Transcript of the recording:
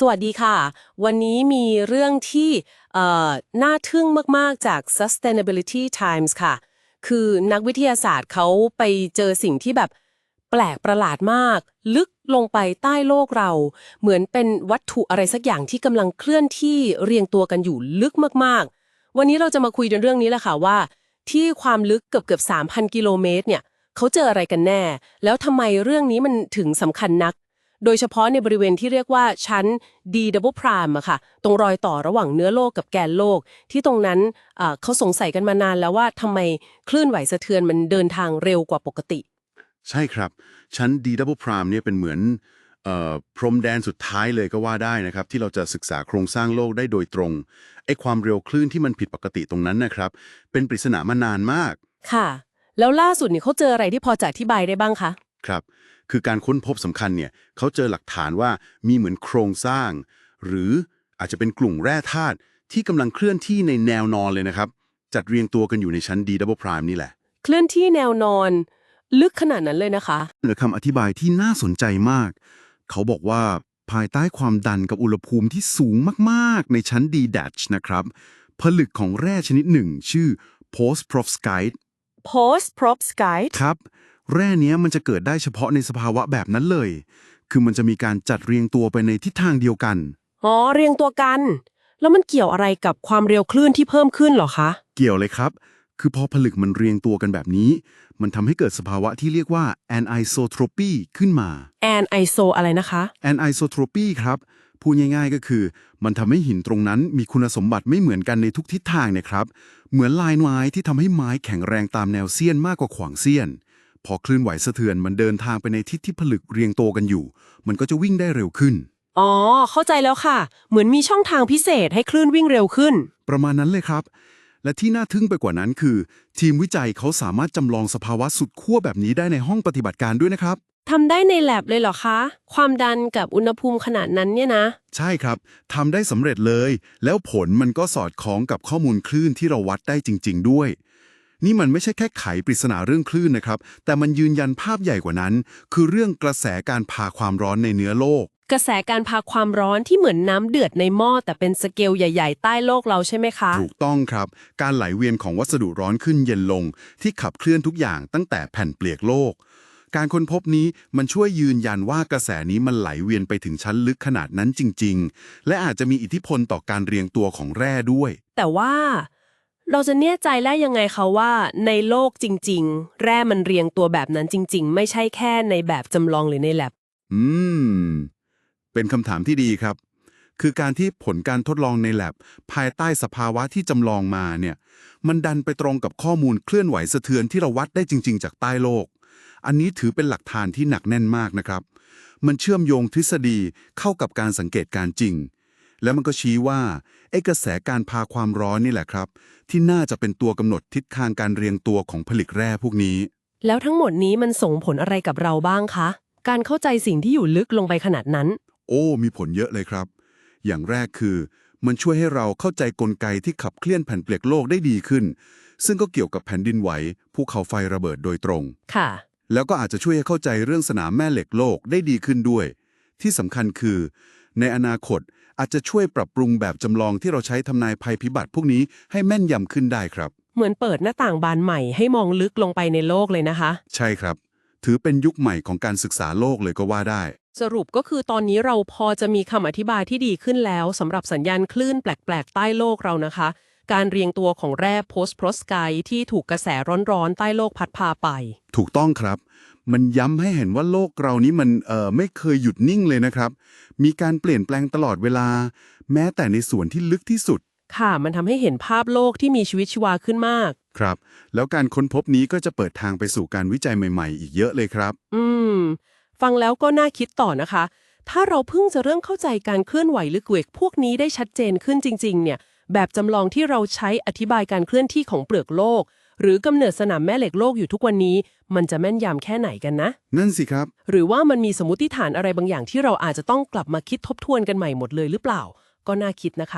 สวัสดีค่ะ วันนี้มีเรื่องที่น่าทึ่งมาก ๆ จาก Sustainability Times ค่ะ คือนักวิทยาศาสตร์เขาไปเจอสิ่งที่แบบแปลกประหลาดมาก ลึกลงไปใต้โลกเรา เหมือนเป็นวัตถุอะไรสักอย่างที่กำลังเคลื่อนที่เรียงตัวกันอยู่ลึกมาก ๆ วันนี้เราจะมาคุยกันเรื่องนี้แหละค่ะว่า ที่ความลึกเกือบเกือบ3,000 กิโลเมตรเนี่ยเขาเจออะไรกันแน่ แล้วทำไมเรื่องนี้มันถึงสำคัญนัก โดยเฉพาะในบริเวณที่เรียกว่าชั้น D double prime อะค่ะ ตรงรอยต่อระหว่างเนื้อโลกกับแกนโลก ที่ตรงนั้นอ่าเขาสงสัยกันมานานแล้วว่าทำไมคลื่นไหวสะเทือนมันเดินทางเร็วกว่าปกติ ใช่ครับ ชั้น D double prime เนี่ยเป็นเหมือนเอ่อพรมแดนสุดท้ายเลยก็ว่าได้นะครับ ที่เราจะศึกษาโครงสร้างโลกได้โดยตรงไอ้ความเร็วคลื่นที่มันผิดปกติตรงนั้นนะครับ เป็นปริศนามานานมาก ค่ะ แล้วล่าสุดนี่เขาเจออะไรที่พอจะอธิบายได้บ้างคะ ครับ คือการค้นพบสำคัญเนี่ยเขาเจอหลักฐานว่ามีเหมือนโครงสร้าง หรืออาจจะเป็นกลุ่มแร่ธาตุที่กำลังเคลื่อนที่ในแนวนอนเลยนะครับ จัดเรียงตัวกันอยู่ในชั้น D double prime นี่แหละ เคลื่อนที่แนวนอน ลึกขนาดนั้นเลยนะคะเหลือคำอธิบายที่น่าสนใจมาก เขาบอกว่าภายใต้ความดันกับอุณหภูมิที่สูงมากๆ ในชั้น d d a t c h นะครับ ผลึกของแร่ชนิดหนึ่ง ชื่อ post perovskite post prop sky ครับ แร่เนี้ยมันจะเกิดได้เฉพาะในสภาวะแบบนั้นเลย คือมันจะมีการจัดเรียงตัวไปในทิศทางเดียวกัน อ๋อ เรียงตัวกัน แล้วมันเกี่ยวอะไรกับความเร็วคลื่นที่เพิ่มขึ้นเหรอคะ เกี่ยวเลยครับ คือพอผลึกมันเรียงตัวกันแบบนี้ มันทำให้เกิดสภาวะที่เรียกว่า anisotropy ขึ้นมาแอนไอโซอะไรนะคะ anisotropy ครับ พูดง่ายๆก็คือ มันทำให้หินตรงนั้นมีคุณสมบัติไม่เหมือนกันในทุกทิศทางเนะครับ เหมือนลายไม้ที่ทำให้ไม้แข็งแรงตามแนวเสี้ยนมากกว่าขวางเสี้ยน พอคลื่นไหวสะเทือนมันเดินทางไปในทิศที่ผลึกเรียงตัวกันอยู่ มันก็จะวิ่งได้เร็วขึ้น อ๋อ เข้าใจแล้วค่ะ เหมือนมีช่องทางพิเศษให้คลื่นวิ่งเร็วขึ้น ประมาณนั้นเลยครับ และที่น่าทึ่งไปกว่านั้นคือ ทีมวิจัยเขาสามารถจำลองสภาวะสุดขั้วแบบนี้ได้ในห้องปฏิบัติการด้วยนะครับ ทำได้ในแลบเลยเหรอคะ ความดันกับอุณหภูมิขนาดนั้นเนี่ยนะ ใช่ครับทำได้สำเร็จเลย แล้วผลมันก็สอดคล้องกับข้อมูลคลื่นที่เราวัดได้จริง ๆ ด้วย นี่มันไม่ใช่แค่ไขปริศนาเรื่องคลื่นนะครับ แต่มันยืนยันภาพใหญ่กว่านั้น คือเรื่องกระแสการพาความร้อนในเนื้อโลก กระแสการพาความร้อนที่เหมือนน้ำเดือดในหม้อแต่เป็นสเกลใหญ่ ๆ ใต้โลกเราใช่ไหมคะ ถูกต้องครับ การไหลเวียนของวัสดุร้อนขึ้นเย็นลง ที่ขับเคลื่อนทุกอย่างตั้งแต่แผ่นเปลือกโลก การค้นพบนี้มันช่วยยืนยันว่ากระแสนี้มันไหลเวียนไปถึงชั้นลึกขนาดนั้นจริง ๆ และอาจจะมีอิทธิพลต่อการเรียงตัวของแร่ด้วย แต่ว่า เราจะแน่ใจได้ยังไงคะว่า ในโลกจริง ๆ แร่มันเรียงตัวแบบนั้นจริง ๆ ไม่ใช่แค่ในแบบจำลองหรือในแลบอืม เป็นคำถามที่ดีครับ คือการที่ผลการทดลองในแลบภายใต้สภาวะที่จำลองมาเนี่ย มันดันไปตรงกับข้อมูลเคลื่อนไหวสะเทือนที่เราวัดได้จริง ๆ จากใต้โลก อันนี้ถือเป็นหลักฐานที่หนักแน่นมากนะครับ มันเชื่อมโยงทฤษฎีเข้ากับการสังเกตการณ์จริง แล้วมันก็ชี้ว่า กระแสการพาความร้อนนี่แหละครับ ที่น่าจะเป็นตัวกำหนดทิศทางการเรียงตัวของผลึกแร่พวกนี้ แล้วทั้งหมดนี้มันส่งผลอะไรกับเราบ้างคะ การเข้าใจสิ่งที่อยู่ลึกลงไปขนาดนั้น โอ้ มีผลเยอะเลยครับ อย่างแรกคือ มันช่วยให้เราเข้าใจกลไกที่ขับเคลื่อนแผ่นเปลือกโลกได้ดีขึ้น ซึ่งก็เกี่ยวกับแผ่นดินไหวภูเขาไฟระเบิดโดยตรง ค่ะ แล้วก็อาจจะช่วยให้เข้าใจเรื่องสนามแม่เหล็กโลกได้ดีขึ้นด้วย ที่สำคัญคือ ในอนาคตอาจจะช่วยปรับปรุงแบบจำลองที่เราใช้ทำนายภัยพิบัติพวกนี้ให้แม่นยำขึ้นได้ครับ เหมือนเปิดหน้าต่างบานใหม่ให้มองลึกลงไปในโลกเลยนะคะ ใช่ครับ ถือเป็นยุคใหม่ของการศึกษาโลกเลยก็ว่าได้ สรุปก็คือตอนนี้เราพอจะมีคำอธิบายที่ดีขึ้นแล้วสำหรับสัญญาณคลื่นแปลกๆ ใต้โลกเรานะคะ การเรียงตัวของแร่โพสโพรสกายที่ถูกกระแสร้อนๆใต้โลกพัดพาไป ถูกต้องครับ มันย้ำให้เห็นว่าโลกเรานี้มันเอ่อไม่เคยหยุดนิ่งเลยนะครับ มีการเปลี่ยนแปลงตลอดเวลา แม้แต่ในส่วนที่ลึกที่สุด ค่ะ มันทำให้เห็นภาพโลกที่มีชีวิตชีวาขึ้นมาก ครับ แล้วการค้นพบนี้ก็จะเปิดทางไปสู่การวิจัยใหม่ๆ อีกเยอะเลยครับ อืม ฟังแล้วก็น่าคิดต่อนะคะ ถ้าเราเพิ่งจะเริ่มเข้าใจการเคลื่อนไหวลึกเวกพวกนี้ได้ชัดเจนขึ้นจริง ๆ เนี่ย แบบจำลองที่เราใช้อธิบายการเคลื่อนที่ของเปลือกโลก หรือกำเนิดสนามแม่เหล็กโลกอยู่ทุกวันนี้ มันจะแม่นยำแค่ไหนกันนะ นั่นสิครับ หรือว่ามันมีสมมติฐานอะไรบางอย่างที่เราอาจจะต้องกลับมาคิดทบทวนกันใหม่หมดเลยหรือเปล่า ก็น่าคิดนะคะ